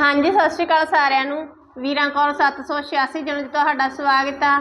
ਹਾਂਜੀ, ਸਤਿ ਸ਼੍ਰੀ ਅਕਾਲ ਸਾਰਿਆਂ ਨੂੰ। ਵੀਰਾਂ ਕੌਰ 786 ਜਣ ਤੁਹਾਡਾ ਸਵਾਗਤ ਆ।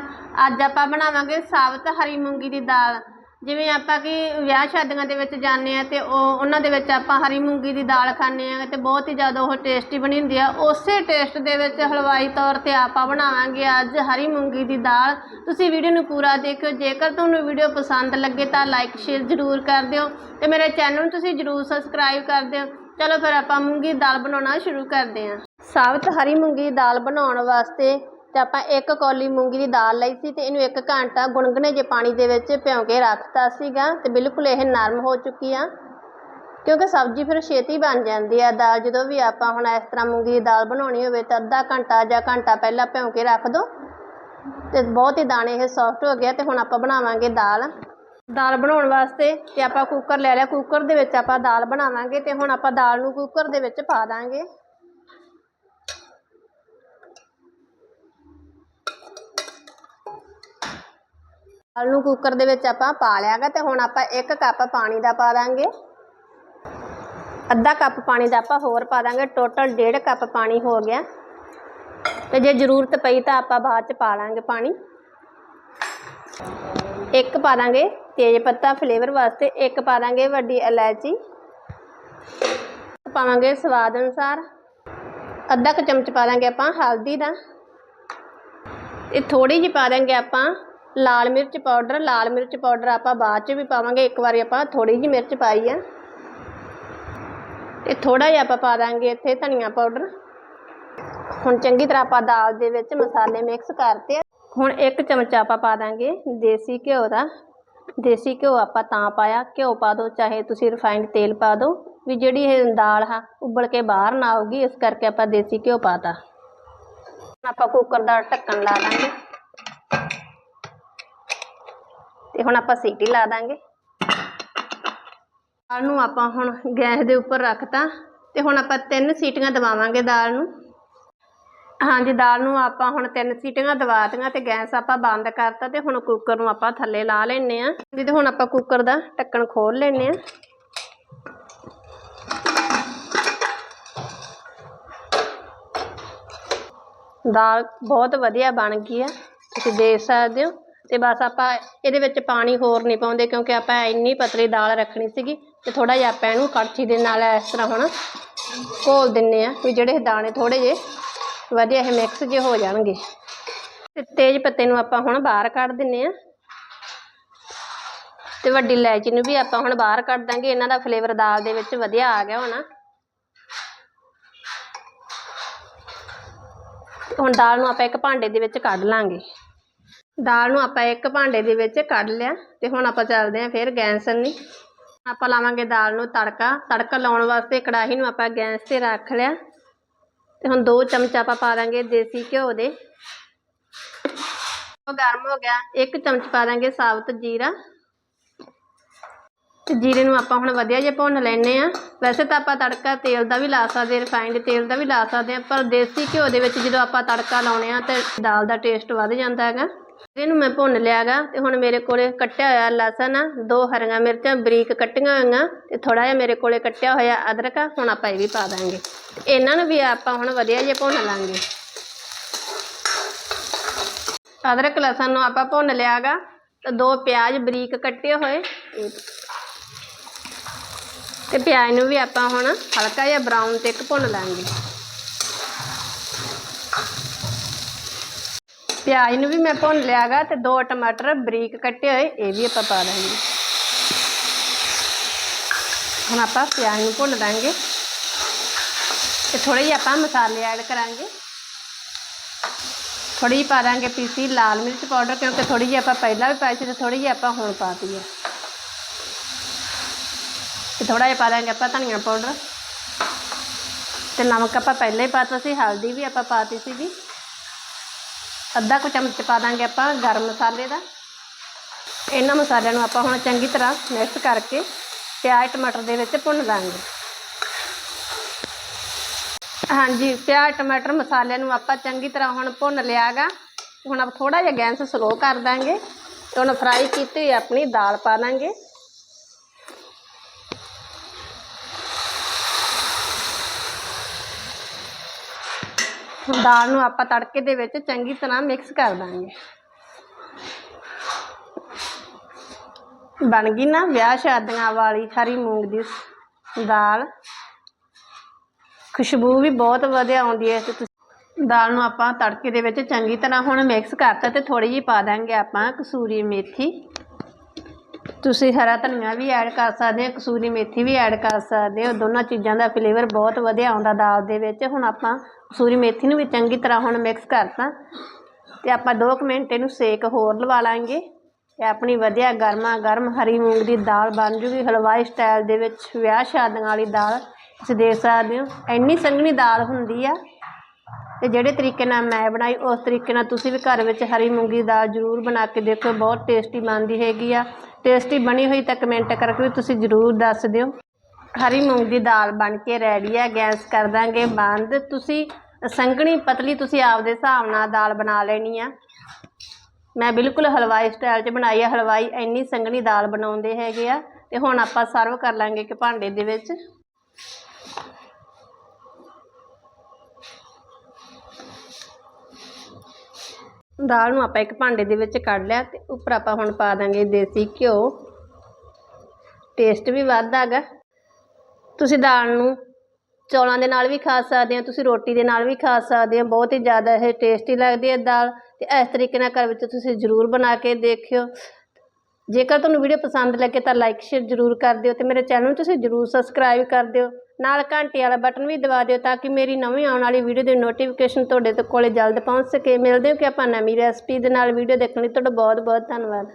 ਅੱਜ ਆਪਾਂ ਬਣਾਵਾਂਗੇ ਸਾਬਤ ਹਰੀ ਮੂੰਗੀ ਦੀ ਦਾਲ। ਜਿਵੇਂ ਆਪਾਂ ਕਿ ਵਿਆਹ ਸ਼ਾਦੀਆਂ ਦੇ ਵਿੱਚ ਜਾਂਦੇ ਆ ਤੇ ਉਹ, ਉਹਨਾਂ ਦੇ ਵਿੱਚ ਆਪਾਂ ਹਰੀ ਮੂੰਗੀ ਦੀ ਦਾਲ ਖਾਂਦੇ ਆ ਤੇ ਬਹੁਤ ਹੀ ਜ਼ਿਆਦਾ ਉਹ ਟੇਸਟੀ ਬਣੀ ਹੁੰਦੀ ਆ। ਉਸੇ ਟੇਸਟ ਦੇ ਵਿੱਚ ਹਲਵਾਈ ਤੌਰ ਤੇ ਆਪਾਂ ਬਣਾਵਾਂਗੇ ਅੱਜ ਹਰੀ ਮੂੰਗੀ ਦੀ ਦਾਲ। ਤੁਸੀਂ ਵੀਡੀਓ ਨੂੰ ਪੂਰਾ ਦੇਖਿਓ। ਜੇਕਰ ਤੁਹਾਨੂੰ ਵੀਡੀਓ ਪਸੰਦ ਲੱਗੇ ਤਾਂ ਲਾਈਕ ਸ਼ੇਅਰ ਜ਼ਰੂਰ ਕਰ ਦਿਓ। ਤੇ ਮੇਰੇ ਚੈਨਲ ਨੂੰ ਤੁਸੀਂ ਜ਼ਰੂਰ ਸਬਸਕ੍ਰਾਈਬ ਕਰ ਦਿਓ। ਚਲੋ ਫਿਰ ਆਪਾਂ ਮੂੰਗੀ ਦੀ ਦਾਲ ਬਣਾਉਣਾ ਸ਼ੁਰੂ ਕਰਦੇ ਹਾਂ। ਸਾਬਤ ਹਰੀ ਮੂੰਗੀ ਦੀ ਦਾਲ ਬਣਾਉਣ ਵਾਸਤੇ ਤੇ ਆਪਾਂ ਇੱਕ ਕੌਲੀ ਮੂੰਗੀ ਦੀ ਦਾਲ ਲਈ ਸੀ ਤੇ ਇਹਨੂੰ ਇੱਕ ਘੰਟਾ ਗੁਣਗੁਣੇ ਜੇ ਪਾਣੀ ਦੇ ਵਿੱਚ ਭਿਉਂ ਕੇ ਰੱਖਤਾ ਸੀਗਾ ਤੇ ਬਿਲਕੁਲ ਇਹ ਨਰਮ ਹੋ ਚੁੱਕੀ ਆ। ਕਿਉਂਕਿ ਸਬਜ਼ੀ ਫਿਰ ਛੇਤੀ ਬਣ ਜਾਂਦੀ ਆ, ਦਾਲ ਜਦੋਂ ਵੀ ਆਪਾਂ ਹੁਣ ਇਸ ਤਰ੍ਹਾਂ ਮੂੰਗੀ ਦੀ ਦਾਲ ਬਣਾਉਣੀ ਹੋਵੇ ਤਾਂ ਅੱਧਾ ਘੰਟਾ ਜਾਂ ਘੰਟਾ ਪਹਿਲਾਂ ਭਿਉਂ ਕੇ ਰੱਖ ਦਿਓ ਤੇ ਬਹੁਤ ਹੀ ਦਾਣੇ ਇਹ ਸੌਫਟ ਹੋ ਗਿਆ ਤੇ ਹੁਣ ਆਪਾਂ ਬਣਾਵਾਂਗੇ ਦਾਲ। ਦਾਲ ਬਣਾਉਣ ਵਾਸਤੇ ਤੇ ਆਪਾਂ ਕੁੱਕਰ ਲੈ ਲਿਆ। ਕੁੱਕਰ ਦੇ ਵਿੱਚ ਆਪਾਂ ਦਾਲ ਬਣਾਵਾਂਗੇ ਤੇ ਹੁਣ ਆਪਾਂ ਦਾਲ ਨੂੰ ਕੁੱਕਰ ਦੇ ਵਿੱਚ ਪਾ ਦਾਂਗੇ। ਦਾਲ ਨੂੰ ਕੁੱਕਰ ਦੇ ਵਿੱਚ ਆਪਾਂ ਪਾ ਲਿਆਗਾ ਤੇ ਹੁਣ ਆਪਾਂ ਇੱਕ ਕੱਪ ਪਾਣੀ ਦਾ ਪਾ ਦਾਂਗੇ। ਅੱਧਾ ਕੱਪ ਪਾਣੀ ਦਾ ਆਪਾਂ ਹੋਰ ਪਾ ਦਾਂਗੇ। ਟੋਟਲ ਡੇਢ ਕੱਪ ਪਾਣੀ ਹੋ ਗਿਆ। ਤੇ ਜੇ ਜ਼ਰੂਰਤ ਪਈ ਤਾਂ ਆਪਾਂ ਬਾਅਦ ਚ ਪਾ ਲਾਂਗੇ ਪਾਣੀ। ਇੱਕ ਪਾ ਦਾਂਗੇ ਤੇਜ ਪੱਤਾ ਫਲੇਵਰ ਵਾਸਤੇ, ਇੱਕ ਪਾ ਦਾਂਗੇ ਵੱਡੀ ਇਲਾਇਚੀ। ਪਾਵਾਂਗੇ ਸਵਾਦ ਅਨੁਸਾਰ। ਅੱਧਾ ਕੁ ਚਮਚ ਪਾ ਦਾਂਗੇ ਆਪਾਂ ਹਲਦੀ ਦਾ। ਇਹ ਥੋੜੀ ਜਿਹੀ ਪਾ ਦਾਂਗੇ ਆਪਾਂ ਲਾਲ ਮਿਰਚ ਪਾਊਡਰ। ਲਾਲ ਮਿਰਚ ਪਾਊਡਰ ਆਪਾਂ ਬਾਅਦ ਚ ਵੀ ਪਾਵਾਂਗੇ, ਇੱਕ ਵਾਰੀ ਆਪਾਂ ਥੋੜੀ ਜਿਹੀ ਮਿਰਚ ਪਾਈ ਆ। ਤੇ ਥੋੜਾ ਜਿਹਾ ਆਪਾਂ ਪਾ ਦਾਂਗੇ ਇੱਥੇ ਧਨੀਆ ਪਾਊਡਰ। ਹੁਣ ਚੰਗੀ ਤਰ੍ਹਾਂ ਆਪਾਂ ਦਾਲ ਦੇ ਵਿੱਚ ਮਸਾਲੇ ਮਿਕਸ ਕਰਤੇ ਹੁਣ ਇੱਕ ਚਮਚਾ ਆਪਾਂ ਪਾ ਦਾਂਗੇ ਦੇਸੀ ਘਿਓ ਦਾ। ਦੇਸੀ ਘਿਓ ਆਪਾਂ ਤਾਂ ਪਾਇਆ, ਘਿਓ ਪਾ ਦਿਓ ਚਾਹੇ ਤੁਸੀਂ ਰਿਫਾਈਨਡ ਤੇਲ ਪਾ ਦਿਓ ਵੀ ਜਿਹੜੀ ਇਹ ਦਾਲ ਆ, ਉਬਲ ਕੇ ਬਾਹਰ ਨਾ ਆਊਗੀ, ਇਸ ਕਰਕੇ ਆਪਾਂ ਦੇਸੀ ਘਿਓ ਪਾਤਾ ਹੁਣ ਆਪਾਂ ਕੁੱਕਰ ਦਾ ਢੱਕਣ ਲਾ ਦਾਂਗੇ। ਤੇ ਹੁਣ ਆਪਾਂ ਸੀਟੀ ਲਾ ਦਾਂਗੇ। ਦਾਲ ਨੂੰ ਆਪਾਂ ਹੁਣ ਗੈਸ ਦੇ ਉੱਪਰ ਰੱਖਤਾ ਤੇ। ਹੁਣ ਆਪਾਂ ਤਿੰਨ ਸੀਟੀਆਂ ਦਵਾਵਾਂਗੇ ਦਾਲ ਨੂੰ। ਹਾਂਜੀ, ਦਾਲ ਨੂੰ ਆਪਾਂ ਹੁਣ ਤਿੰਨ ਸੀਟੀਆਂ ਦਵਾਤੀਆਂ ਤੇ ਗੈਸ ਆਪਾਂ ਬੰਦ ਕਰਤਾ ਤੇ ਹੁਣ ਕੁੱਕਰ ਨੂੰ ਆਪਾਂ ਥੱਲੇ ਲਾ ਲੈਨੇ ਆ ਤੇ ਹੁਣ ਆਪਾਂ ਕੁੱਕਰ ਦਾ ਢੱਕਣ ਖੋਲ ਲੈਨੇ ਆ ਦਾਲ ਬਹੁਤ ਵਧੀਆ ਬਣ ਗਈ ਆ ਤੁਸੀਂ ਦੇਖ ਸਕਦੇ ਹੋ। ਤੇ ਬਸ ਆਪਾਂ ਇਹਦੇ ਵਿੱਚ ਪਾਣੀ ਹੋਰ ਨਹੀਂ ਪਾਉਂਦੇ ਕਿਉਂਕਿ ਆਪਾਂ ਇੰਨੀ ਪਤਲੀ ਦਾਲ ਰੱਖਣੀ ਸੀਗੀ ਤੇ ਥੋੜਾ ਜਿਹਾ ਆਪਾਂ ਇਹਨੂੰ ਕੜਛੀ ਦੇ ਨਾਲ ਇਸ ਤਰ੍ਹਾਂ ਹੁਣ ਘੋਲ ਦਿੰਨੇ ਆ ਵੀ ਜਿਹੜੇ ਦਾਣੇ ਥੋੜੇ ਜਿਹੇ ਵਧੀਆ, ਇਹ ਮਿਕਸ ਜੇ ਹੋ ਜਾਣਗੇ। ਤੇ ਤੇਜ ਪੱਤੇ ਨੂੰ ਆਪਾਂ ਹੁਣ ਬਾਹਰ ਕੱਢ ਦਿੰਨੇ ਆ। ਤੇ ਵੱਡੀ ਇਲਾਇਚੀ ਨੂੰ ਵੀ ਆਪਾਂ ਹੁਣ ਬਾਹਰ ਕੱਢ ਦਾਂਗੇ, ਇਹਨਾਂ ਦਾ ਫਲੇਵਰ ਦਾਲ ਦੇ ਵਿੱਚ ਵਧੀਆ ਆ ਗਿਆ ਹੋਣਾ। ਹੁਣ ਦਾਲ ਨੂੰ ਆਪਾਂ ਇੱਕ ਭਾਂਡੇ ਦੇ ਵਿੱਚ ਕੱਢ ਲਾਂਗੇ। ਦਾਲ ਨੂੰ ਆਪਾਂ ਇੱਕ ਭਾਂਡੇ ਦੇ ਵਿੱਚ ਕੱਢ ਲਿਆ, ਤੇ ਹੁਣ ਆਪਾਂ ਚੱਲਦੇ ਆਂ ਫਿਰ ਗੈਸ ਨਹੀਂ ਆਪਾਂ ਲਾਵਾਂਗੇ ਦਾਲ ਨੂੰ ਤੜਕਾ। ਤੜਕਾ ਲਾਉਣ ਵਾਸਤੇ ਕੜਾਹੀ ਨੂੰ ਆਪਾਂ ਗੈਸ ਤੇ ਰੱਖ ਲਿਆ। ਤੇ ਹੁਣ ਦੋ ਚਮਚ ਆਪਾਂ ਪਾ ਦਾਂਗੇ ਦੇਸੀ ਘਿਓ ਦੇ। ਉਹ ਗਰਮ ਹੋ ਗਿਆ। ਇੱਕ ਚਮਚ ਪਾ ਦਾਂਗੇ ਸਾਬਤ ਜੀਰਾ। ਤੇ ਜੀਰੇ ਨੂੰ ਆਪਾਂ ਹੁਣ ਵਧੀਆ ਜਿਹਾ ਭੁੰਨ ਲੈਨੇ ਆ ਵੈਸੇ ਤਾਂ ਆਪਾਂ ਤੜਕਾ ਤੇਲ ਦਾ ਵੀ ਲਾ ਸਕਦੇ ਰਿਫਾਈਨਡ ਤੇਲ ਦਾ ਵੀ ਲਾ ਸਕਦੇ ਆ ਪਰ ਦੇਸੀ ਘਿਓ ਦੇ ਵਿੱਚ ਜਦੋਂ ਆਪਾਂ ਤੜਕਾ ਲਾਉਣੇ ਆ ਤੇ ਦਾਲ ਦਾ ਟੇਸਟ ਵੱਧ ਜਾਂਦਾ ਹੈਗਾ। ਇਹਨੂੰ ਮੈਂ ਭੁੰਨ ਲਿਆਗਾ ਤੇ ਹੁਣ ਮੇਰੇ ਕੋਲੇ ਕੱਟਿਆ ਹੋਇਆ ਲਸਣ, ਦੋ ਹਰੀਆਂ ਮਿਰਚਾਂ, ਬਰੀਕ ਕੱਟੀਆਂ ਹੋਈਆਂ ਤੇ ਥੋੜਾ ਜਿਹਾ ਮੇਰੇ ਕੋਲੇ ਕੱਟਿਆ ਹੋਇਆ ਅਦਰਕ, ਹੁਣ ਆਪਾਂ ਇਹ ਵੀ ਪਾ ਦਾਂਗੇ। ਤੇ ਇਹਨਾਂ ਨੂੰ ਵੀ ਆਪਾਂ ਹੁਣ ਵਧੀਆ ਜਿਹਾ ਭੁੰਨ ਲਾਂਗੇ। ਅਦਰਕ, ਲਸਣ ਨੂੰ ਆਪਾਂ ਭੁੰਨ ਲਿਆਗਾ ਤੇ ਦੋ ਪਿਆਜ਼ ਬਰੀਕ ਕੱਟੇ ਹੋਏ। ਤੇ ਪਿਆਜ਼ ਨੂੰ ਵੀ ਆਪਾਂ ਹੁਣ ਹਲਕਾ ਜਿਹਾ ਬਰਾਊਨ ਤੱਕ ਭੁੰਨ ਲਾਂਗੇ। ਪਿਆਜ਼ ਨੂੰ ਵੀ ਮੈਂ ਭੁੰਨ ਲਿਆਗਾ ਤੇ ਦੋ ਟਮਾਟਰ ਬਰੀਕ ਕੱਟੇ ਹੋਏ ਇਹ ਵੀ ਆਪਾਂ ਪਾ ਦਾਂਗੇ ਹੁਣ ਆਪਾਂ ਪਿਆਜ਼ ਨੂੰ ਭੁੰਨ ਦਾਂਗੇ ਤੇ ਥੋੜੇ ਜਿਹੇ ਆਪਾਂ ਮਸਾਲੇ ਐਡ ਕਰਾਂਗੇ ਥੋੜੀ ਜਿਹੀ ਪਾ ਦਾਂਗੇ ਪੀਸੀ ਲਾਲ ਮਿਰਚ ਪਾਊਡਰ ਕਿਉਂਕਿ ਥੋੜੀ ਜਿਹੀ ਆਪਾਂ ਪਹਿਲਾਂ ਵੀ ਪਾਈ ਸੀ ਤੇ ਥੋੜੀ ਜਿਹੀ ਆਪਾਂ ਹੁਣ ਪਾਤੀ ਹੈ ਤੇ ਥੋੜਾ ਜਿਹਾ ਪਾ ਦਾਂਗੇ ਆਪਾਂ ਧਨੀਆ ਪਾਊਡਰ ਤੇ ਨਮਕ ਆਪਾਂ ਪਹਿਲਾਂ ਹੀ ਪਾਤਾ ਸੀ ਹਲਦੀ ਵੀ ਆਪਾਂ ਪਾਤੀ ਸੀਗੀ ਅੱਧਾ ਕੁ ਚਮਚ ਪਾ ਦਾਂਗੇ ਆਪਾਂ ਗਰਮ ਮਸਾਲੇ ਦਾ। ਇਹਨਾਂ ਮਸਾਲਿਆਂ ਨੂੰ ਆਪਾਂ ਹੁਣ ਚੰਗੀ ਤਰ੍ਹਾਂ ਮਿਕਸ ਕਰਕੇ ਪਿਆਜ਼, ਟਮਾਟਰ ਦੇ ਵਿੱਚ ਭੁੰਨ ਦਾਂਗੇ। ਹਾਂਜੀ, ਪਿਆਜ਼, ਟਮਾਟਰ ਮਸਾਲਿਆਂ ਨੂੰ ਆਪਾਂ ਚੰਗੀ ਤਰ੍ਹਾਂ ਹੁਣ ਭੁੰਨ ਲਿਆਗਾ ਹੁਣ ਆਪਾਂ ਥੋੜਾ ਜਿਹਾ ਗੈਸ ਸਲੋ ਕਰ ਦਾਂਗੇ ਤੇ ਹੁਣ ਫਰਾਈ ਕੀਤੀ ਆਪਣੀ ਦਾਲ ਪਾ ਦਾਂਗੇ। ਦਾਲ ਨੂੰ ਆਪਾਂ ਤੜਕੇ ਦੇ ਵਿੱਚ ਚੰਗੀ ਤਰ੍ਹਾਂ ਮਿਕਸ ਕਰ ਦਾਂਗੇ। ਬਣ ਗਈ ਨਾ ਵਿਆਹ ਸ਼ਾਦੀਆਂ ਵਾਲੀ ਹਰੀ ਮੂੰਗ ਦੀ ਦਾਲ। ਖੁਸ਼ਬੂ ਵੀ ਬਹੁਤ ਵਧੀਆ ਆਉਂਦੀ ਹੈ ਤੇ ਦਾਲ ਨੂੰ ਆਪਾਂ ਤੜਕੇ ਦੇ ਵਿੱਚ ਚੰਗੀ ਤਰ੍ਹਾਂ ਹੁਣ ਮਿਕਸ ਕਰਤਾ ਤੇ ਥੋੜੀ ਜਿਹੀ ਪਾ ਦਾਂਗੇ ਆਪਾਂ ਕਸੂਰੀ ਮੇਥੀ। ਤੁਸੀਂ ਹਰਾ ਧਨੀਆ ਵੀ ਐਡ ਕਰ ਸਕਦੇ ਹੋ, ਕਸੂਰੀ ਮੇਥੀ ਵੀ ਐਡ ਕਰ ਸਕਦੇ ਹੋ। ਦੋਨਾਂ ਚੀਜ਼ਾਂ ਦਾ ਫਲੇਵਰ ਬਹੁਤ ਵਧੀਆ ਆਉਂਦਾ ਦਾਲ ਦੇ ਵਿੱਚ। ਹੁਣ ਆਪਾਂ ਸੂਰੀ ਮੇਥੀ ਨੂੰ ਵੀ ਚੰਗੀ ਤਰ੍ਹਾਂ ਹੁਣ ਮਿਕਸ ਕਰਤਾ। ਤੇ ਆਪਾਂ 2 ਮਿੰਟ ਇਹਨੂੰ ਸੇਕ ਹੋਰ ਲਵਾ ਲਾਂਗੇ। ਤੇ ਆਪਣੀ ਵਧੀਆ ਗਰਮਾ ਗਰਮ ਹਰੀ ਮੂੰਗ ਦੀ ਦਾਲ ਬਣ ਜੂਗੀ। ਹਲਵਾਈ ਸਟਾਈਲ ਦੇ ਵਿੱਚ ਵਿਆਹ ਸ਼ਾਦੀਆਂ ਵਾਲੀ ਦਾਲ ਤੁਸੀਂ ਦੇਖ ਸਕਦੇ ਹੋ। ਇੰਨੀ ਸੰਘਣੀ ਦਾਲ ਹੁੰਦੀ ਆ। ਤੇ ਜਿਹੜੇ ਤਰੀਕੇ ਨਾਲ ਮੈਂ ਬਣਾਈ, ਉਸ ਤਰੀਕੇ ਨਾਲ ਤੁਸੀਂ ਵੀ ਘਰ ਵਿੱਚ ਹਰੀ ਮੂੰਗੀ ਦਾਲ ਜ਼ਰੂਰ ਬਣਾ ਕੇ ਦੇਖੋ। ਬਹੁਤ ਟੇਸਟੀ ਬਣਦੀ ਹੈਗੀ ਆ। ਟੇਸਟੀ ਬਣੀ ਹੋਈ ਤਾਂ ਕਮੈਂਟ ਕਰਕੇ ਵੀ ਤੁਸੀਂ ਜ਼ਰੂਰ ਦੱਸ ਦਿਓ। ਹਰੀ ਮੂੰਗ ਦੀ ਦਾਲ ਬਣ ਕੇ ਰੈਡੀ ਹੈ, ਗੈਸ ਕਰ ਦਾਂਗੇ ਬੰਦ। ਤੁਸੀਂ ਸੰਘਣੀ ਪਤਲੀ ਤੁਸੀਂ ਆਪਦੇ ਹਿਸਾਬ ਨਾਲ ਦਾਲ ਬਣਾ ਲੈਣੀ ਆ। ਮੈਂ ਬਿਲਕੁਲ ਹਲਵਾਈ ਸਟਾਈਲ 'ਚ ਬਣਾਈ ਆ। ਹਲਵਾਈ ਇੰਨੀ ਸੰਘਣੀ ਦਾਲ ਬਣਾਉਂਦੇ ਹੈਗੇ ਆ ਤੇ ਹੁਣ ਆਪਾਂ ਸਰਵ ਕਰ ਲਾਂਗੇ ਇੱਕ ਭਾਂਡੇ ਦੇ ਵਿੱਚ। ਦਾਲ ਨੂੰ ਆਪਾਂ ਇੱਕ ਭਾਂਡੇ ਦੇ ਵਿੱਚ ਕੱਢ ਲਿਆ ਤੇ ਉੱਪਰ ਆਪਾਂ ਹੁਣ ਪਾ ਦਾਂਗੇ ਦੇਸੀ ਘਿਓ। ਟੇਸਟ ਵੀ ਵੱਧਦਾ ਹੈਗਾ। ਤੁਸੀਂ ਦਾਲ ਨੂੰ ਚੌਲਾਂ ਦੇ ਨਾਲ ਵੀ ਖਾ ਸਕਦੇ ਹੋ, ਤੁਸੀਂ ਰੋਟੀ ਦੇ ਨਾਲ ਵੀ ਖਾ ਸਕਦੇ ਹੋ, ਬਹੁਤ ਹੀ ਜ਼ਿਆਦਾ ਇਹ ਟੇਸਟੀ ਲੱਗਦੀ ਹੈ ਦਾਲ ਤੇ ਇਸ ਤਰੀਕੇ ਨਾਲ ਘਰ ਵਿੱਚ ਤੁਸੀਂ ਜ਼ਰੂਰ ਬਣਾ ਕੇ ਦੇਖਿਓ। ਜੇਕਰ ਤੁਹਾਨੂੰ ਵੀਡੀਓ ਪਸੰਦ ਲੱਗੇ ਤਾਂ ਲਾਈਕ ਸ਼ੇਅਰ ਜ਼ਰੂਰ ਕਰ ਦਿਓ ਤੇ ਮੇਰੇ ਚੈਨਲ ਨੂੰ ਤੁਸੀਂ ਜ਼ਰੂਰ ਸਬਸਕ੍ਰਾਈਬ ਕਰ ਦਿਓ। ਨਾਲ ਘੰਟੀ ਵਾਲਾ ਬਟਨ ਵੀ ਦਬਾ ਦਿਓ ਤਾਂ ਕਿ ਮੇਰੀ ਨਵੀਂ ਆਉਣ ਵਾਲੀ ਵੀਡੀਓ ਦੀ ਨੋਟੀਫਿਕੇਸ਼ਨ ਤੁਹਾਡੇ ਤੱਕ ਕੋਲੇ ਜਲਦ ਪਹੁੰਚ ਸਕੇ। ਮਿਲਦੇ ਹਾਂ ਕਿ ਆਪਾਂ ਨਵੀਂ ਰੈਸਪੀ ਦੇ ਨਾਲ ਵੀਡੀਓ ਦੇਖਣ ਲਈ। ਤੁਹਾਡਾ ਬਹੁਤ ਬਹੁਤ ਧੰਨਵਾਦ।